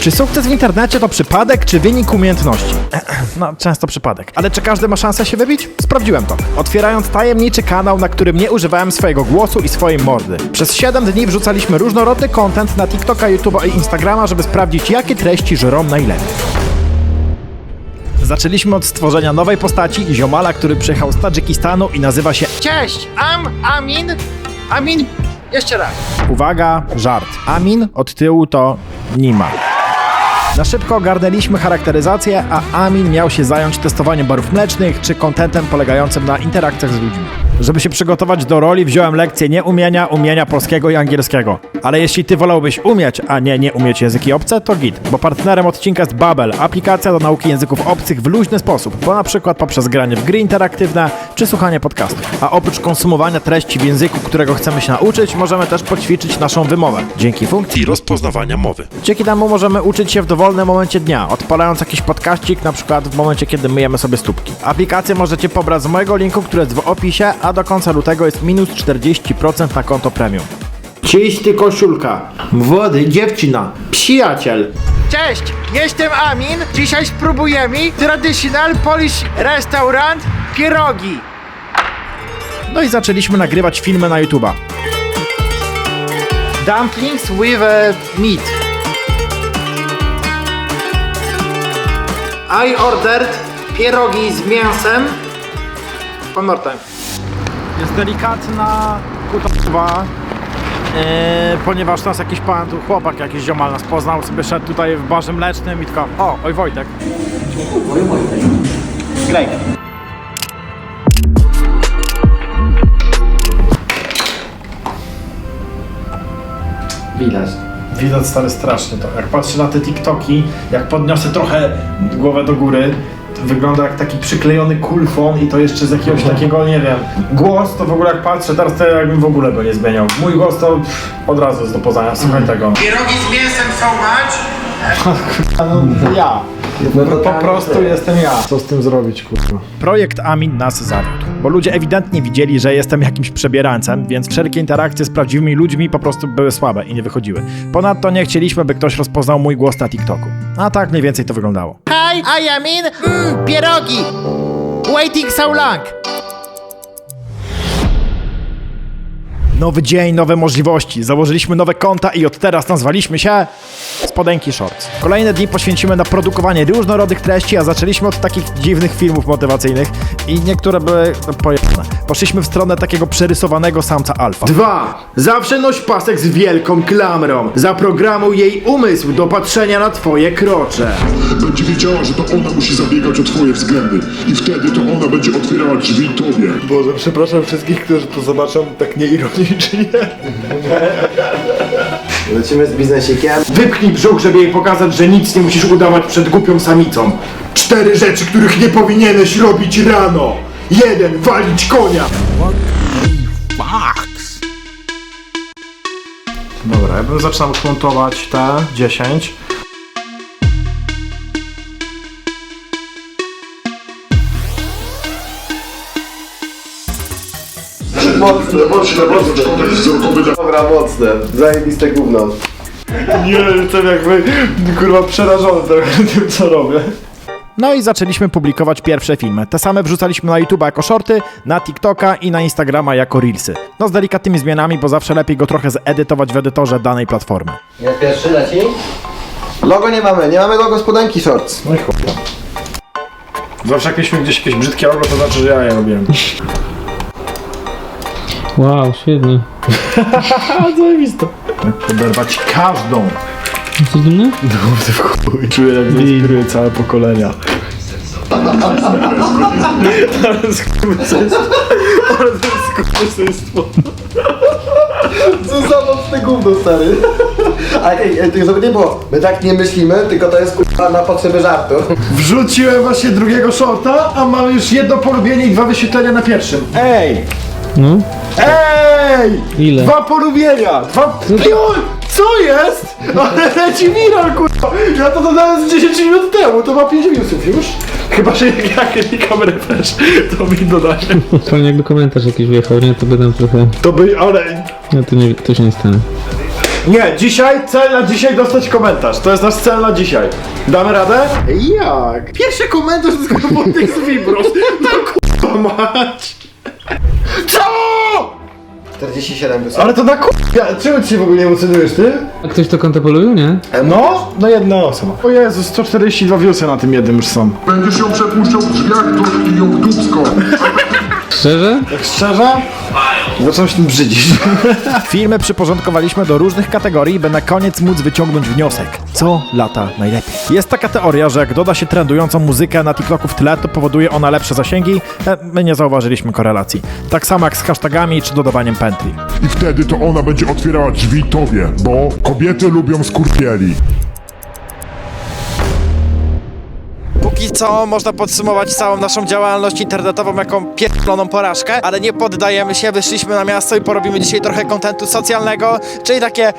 Czy sukces w internecie to przypadek, czy wynik umiejętności? No, często przypadek. Ale czy każdy ma szansę się wybić? Sprawdziłem to. Otwierając tajemniczy kanał, na którym nie używałem swojego głosu i swojej mordy. Przez 7 dni wrzucaliśmy różnorodny content na TikToka, YouTube'a i Instagrama, żeby sprawdzić, jakie treści żrą najlepiej. Zaczęliśmy od stworzenia nowej postaci i ziomala, który przyjechał z Tadżykistanu i nazywa się Cześć, am, Amin, Amin, jeszcze raz. Uwaga, żart. Amin od tyłu to Nima. Na szybko ogarnęliśmy charakteryzację, a Amin miał się zająć testowaniem barów mlecznych czy kontentem polegającym na interakcjach z ludźmi. Żeby się przygotować do roli, wziąłem lekcję nie umienia, polskiego i angielskiego. Ale jeśli ty wolałbyś umieć, a nie nie umieć języki obce, to git, bo partnerem odcinka jest Babel, aplikacja do nauki języków obcych w luźny sposób, bo na przykład poprzez granie w gry interaktywne czy słuchanie podcastów. A oprócz konsumowania treści w języku, którego chcemy się nauczyć, możemy też poćwiczyć naszą wymowę. Dzięki funkcji rozpoznawania mowy. Dzięki temu możemy uczyć się w dowolnym momencie dnia, odpalając jakiś podkaścik, na przykład w momencie, kiedy myjemy sobie stópki. Aplikację możecie pobrać z mojego linku, który jest w opisie, a do końca lutego jest minus 40% na konto premium. Czysty koszulka, młody dziewczyna, przyjaciel. Cześć, jestem Amin. Dzisiaj spróbujemy traditional Polish restaurant pierogi. No i zaczęliśmy nagrywać filmy na YouTube'a. Dumplings with uh, meat. I ordered pierogi z mięsem. One more time. Jest delikatna kutowa, e, ponieważ nas jakiś pan, tu chłopak jakiś ziomal nas poznał, sobie szedł tutaj w barze mlecznym i tylko, o, oj Wojtek. Great. Widać. Widać stary strasznie to. Jak patrzę na te TikToki, jak podniosę trochę głowę do góry, wygląda jak taki przyklejony kulfon i to jeszcze z jakiegoś takiego, nie wiem. Głos to w ogóle jak patrzę, teraz to jakbym w ogóle go nie zmieniał. Mój głos to pff, od razu jest do poznania, słuchaj tego. Pierogi z mięsem so much. No, ja. Po prostu jestem ja. Co z tym zrobić, kurwa? Projekt Amin nas zawiódł, bo ludzie ewidentnie widzieli, że jestem jakimś przebierańcem, więc wszelkie interakcje z prawdziwymi ludźmi po prostu były słabe i nie wychodziły. Ponadto nie chcieliśmy, by ktoś rozpoznał mój głos na TikToku. A tak mniej więcej to wyglądało. Hi, I am in. Mm, pierogi. Waiting so long. Nowy dzień, nowe możliwości. Założyliśmy nowe konta i od teraz nazwaliśmy się Spodenki Shorts. Kolejne dni poświęcimy na produkowanie różnorodnych treści, a zaczęliśmy od takich dziwnych filmów motywacyjnych i niektóre były no, pojebane. Poszliśmy w stronę takiego przerysowanego samca alfa. Dwa. Zawsze noś pasek z wielką klamrą. Zaprogramuj jej umysł do patrzenia na twoje krocze. Będzie wiedziała, że to ona musi zabiegać o twoje względy i wtedy to ona będzie otwierała drzwi tobie. Boże, przepraszam wszystkich, którzy to zobaczą tak nieironicznie. Lecimy z biznesikiem. Wypchnij brzuch, żeby jej pokazać, że nic nie musisz udawać przed głupią samicą. Cztery rzeczy, których nie powinieneś robić rano. Jeden. Walić konia. Dobra, ja bym zaczynał montować te 10. Mocne, mocne, mocne. Dobra, mocne. Zajebiste gówno. Nie, jestem jakby kurwa przerażony trochę tym, co robię. No i zaczęliśmy publikować pierwsze filmy. Te same wrzucaliśmy na YouTube'a jako shorty, na TikToka i na Instagrama jako reelsy. No z delikatnymi zmianami, bo zawsze lepiej go trochę zedytować w edytorze danej platformy. Ja pierwszy leci. Logo nie mamy, nie mamy logo spodenki shorts. No i chuj. Zawsze jak mieliśmy gdzieś jakieś brzydkie logo, to znaczy, że ja je robiłem. Wow, świetnie. Zajebiste. Poderwać każdą. Jesteś dumny? Czuję, jak zainspiruje całe pokolenia. Co za mocne gówno, stary. Ale ej, ej, to żeby nie było, my tak nie myślimy, tylko to jest kurwa na potrzeby żartu. Wrzuciłem właśnie drugiego shorta, a mamy już jedno polubienie i dwa wyświetlenia na pierwszym. Ej! No. Ej! Ile? Dwa polubienia! Dwa... Oj, co jest? Ale leci viral, kurwa! Ja to dodałem z 10 minut temu, to ma 5 newsów już. Chyba, że jak ja klikam refresh, to mi dodaje. Fajnie jakby komentarz jakiś wjechał, nie? To by tam trochę... To by, ale... No to, nie, to się nie stanie. Nie, dzisiaj cel na dzisiaj dostać komentarz. To jest nasz cel na dzisiaj. Damy radę? Jak? Pierwszy komentarz to jest kurwa tych z Vibros. No kurwa mać. Co? 47 wysoko. Ale to na k***a. Czemu ty się w ogóle nie emocjonujesz, ty? A ktoś to kontempluje, nie? No, no jedna osoba. O Jezus, 142 viewsy na tym jednym już są. Będziesz ją przepuszczał w drzwiach to i ją w dupsko. Szczerze? Tak szczerze? Zacząłem się tym brzydzić. Filmy przyporządkowaliśmy do różnych kategorii, by na koniec móc wyciągnąć wniosek. Co lata najlepiej? Jest taka teoria, że jak doda się trendującą muzykę na TikToku w tle, to powoduje ona lepsze zasięgi. E, My nie zauważyliśmy korelacji. Tak samo jak z hashtagami czy dodawaniem pętli. I wtedy to ona będzie otwierała drzwi tobie, bo kobiety lubią skurwieli. Póki co można podsumować całą naszą działalność internetową jako pierdoloną porażkę, ale nie poddajemy się, wyszliśmy na miasto i porobimy dzisiaj trochę kontentu socjalnego, czyli takie...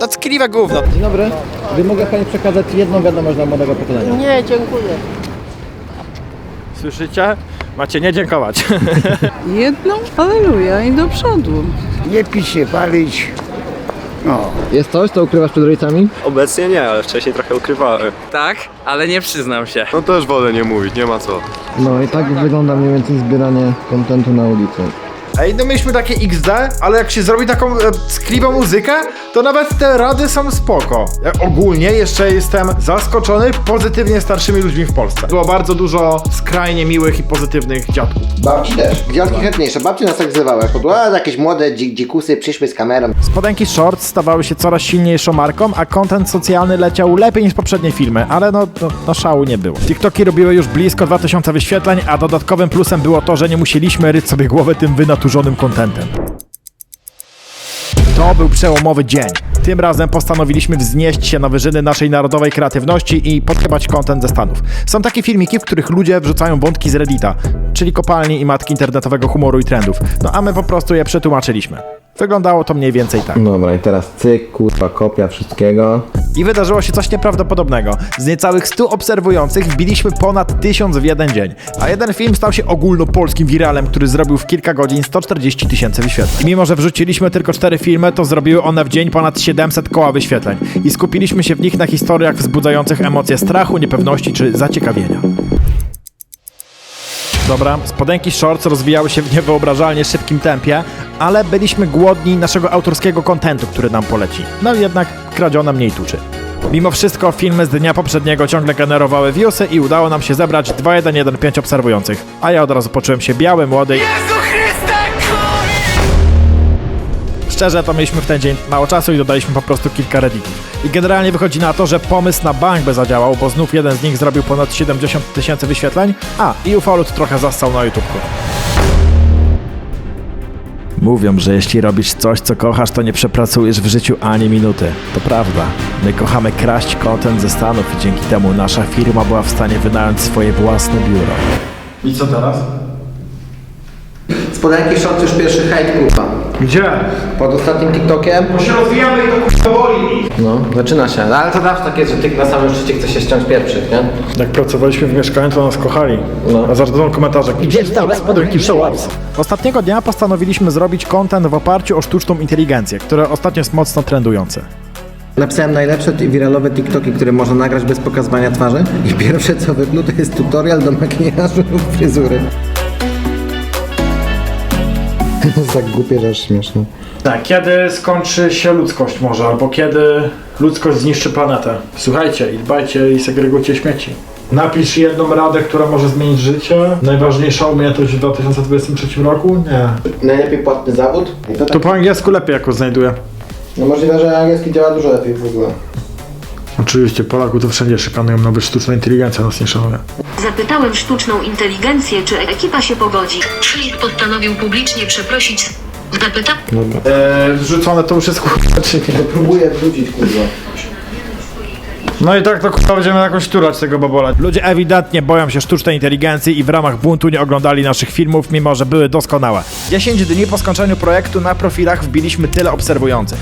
No tkliwe gówno. Dzień dobry. By mogę Pani przekazać jedną wiadomość dla młodego pokolenia? Nie, dziękuję. Słyszycie? Macie nie dziękować. Jedną? Aleluja i do przodu. Nie pić się, palić. Jest coś, co ukrywasz przed rodzicami? Obecnie nie, ale wcześniej trochę ukrywałem. Tak, ale nie przyznam się. No też wolę nie mówić, nie ma co. No i tak wygląda mniej więcej zbieranie kontentu na ulicy. Ej, no mieliśmy takie XD, ale jak się zrobi taką e, muzykę, to nawet te rady są spoko. Ja ogólnie jeszcze jestem zaskoczony pozytywnie starszymi ludźmi w Polsce. Było bardzo dużo skrajnie miłych i pozytywnych dziadków. Babci też. Dziadki chętniejsze. Babci nas tak wzywały. Jak a jakieś młode dzik, dzikusy przyszły z kamerą. Spodenki shorts stawały się coraz silniejszą marką, a content socjalny leciał lepiej niż poprzednie filmy, ale no, no, no szału nie było. TikToki robiły już blisko 2000 wyświetleń, a dodatkowym plusem było to, że nie musieliśmy ryć sobie głowy tym wynaturzonym contentem. To był przełomowy dzień. Tym razem postanowiliśmy wznieść się na wyżyny naszej narodowej kreatywności i podjebać content ze Stanów. Są takie filmiki, w których ludzie wrzucają wątki z Reddita, czyli kopalni i matki internetowego humoru i trendów. No a my po prostu je przetłumaczyliśmy. Wyglądało to mniej więcej tak. Dobra, i teraz cyk, kurwa, kopia wszystkiego. I wydarzyło się coś nieprawdopodobnego. Z niecałych 100 obserwujących wbiliśmy ponad 1000 w jeden dzień. A jeden film stał się ogólnopolskim wiralem, który zrobił w kilka godzin 140 tysięcy wyświetleń. I mimo, że wrzuciliśmy tylko 4 filmy, to zrobiły one w dzień ponad 700 koła wyświetleń. I skupiliśmy się w nich na historiach wzbudzających emocje strachu, niepewności czy zaciekawienia. Dobra, spodenki shorts rozwijały się w niewyobrażalnie szybkim tempie, ale byliśmy głodni naszego autorskiego kontentu, który nam poleci. No jednak kradziono mniej tuczy. Mimo wszystko filmy z dnia poprzedniego ciągle generowały viewsy i udało nam się zebrać 2115 obserwujących. A ja od razu poczułem się biały, młody i... Szczerze, to mieliśmy w ten dzień mało czasu i dodaliśmy po prostu kilka redditów. I generalnie wychodzi na to, że pomysł na bank by zadziałał, bo znów jeden z nich zrobił ponad 70 tysięcy wyświetleń, a i ufolut trochę zastał na YouTubku. Mówią, że jeśli robisz coś, co kochasz, to nie przepracujesz w życiu ani minuty. To prawda. My kochamy kraść content ze Stanów i dzięki temu nasza firma była w stanie wynająć swoje własne biuro. I co teraz? Spodenki short już pierwszy hejt, kurwa. Gdzie? Pod ostatnim TikTokiem. Bo się rozwijamy i to boli. No, zaczyna się. No, ale to zawsze tak jest, że tyk na samym szczycie chce się ściąć pierwszy, nie? Jak pracowaliśmy w mieszkaniu, to nas kochali. No. A zaraz będą komentarze. Gdzie stał spodenki show-ups? Ostatniego dnia postanowiliśmy zrobić content w oparciu o sztuczną inteligencję, które ostatnio jest mocno trendujące. Napisałem najlepsze wiralowe TikToki, które można nagrać bez pokazywania twarzy. I pierwsze co wypluł to jest tutorial do makijażu lub fryzury. Tak głupie, że aż śmieszne. Tak, kiedy skończy się ludzkość może, albo kiedy ludzkość zniszczy planetę. Słuchajcie i dbajcie i segregujcie śmieci. Napisz jedną radę, która może zmienić życie. Najważniejsza umiejętność w 2023 roku? Nie. Najlepiej płatny zawód? I to, To po angielsku lepiej jako znajduję. No możliwe, że angielski działa dużo lepiej w ogóle. Oczywiście, Polaków to wszędzie szykanują, nawet sztuczna inteligencja nas nie szanuje. Zapytałem sztuczną inteligencję, czy ekipa się pogodzi. Filip postanowił publicznie przeprosić. Zapytam? Eee, zrzucone to już jest kurwa, czy nie? Próbuję wrócić, kurwa. No i tak to kurwa będziemy jakoś turać tego babola. Ludzie ewidentnie boją się sztucznej inteligencji i w ramach buntu nie oglądali naszych filmów, mimo że były doskonałe. 10 dni po skończeniu projektu na profilach wbiliśmy tyle obserwujących.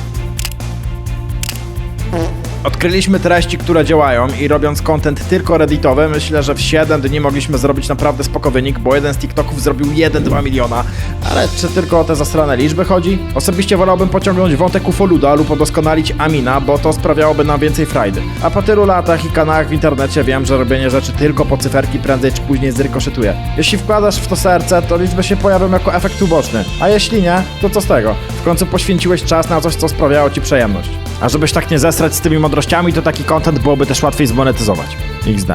Odkryliśmy treści, które działają i robiąc content tylko redditowy, myślę, że w 7 dni mogliśmy zrobić naprawdę spoko wynik, bo jeden z TikToków zrobił 1-2 miliona. Ale czy tylko o te zastrane liczby chodzi? Osobiście wolałbym pociągnąć wątek ufoluda lub udoskonalić Amina, bo to sprawiałoby nam więcej frajdy. A po tylu latach i kanałach w internecie wiem, że robienie rzeczy tylko po cyferki prędzej czy później zrykoszytuje. Jeśli wkładasz w to serce, to liczby się pojawią jako efekt uboczny. A jeśli nie, to co z tego? W końcu poświęciłeś czas na coś, co sprawiało ci przyjemność. A żebyś tak nie zesrać z tymi mądrościami, to taki content byłoby też łatwiej zmonetyzować. XD.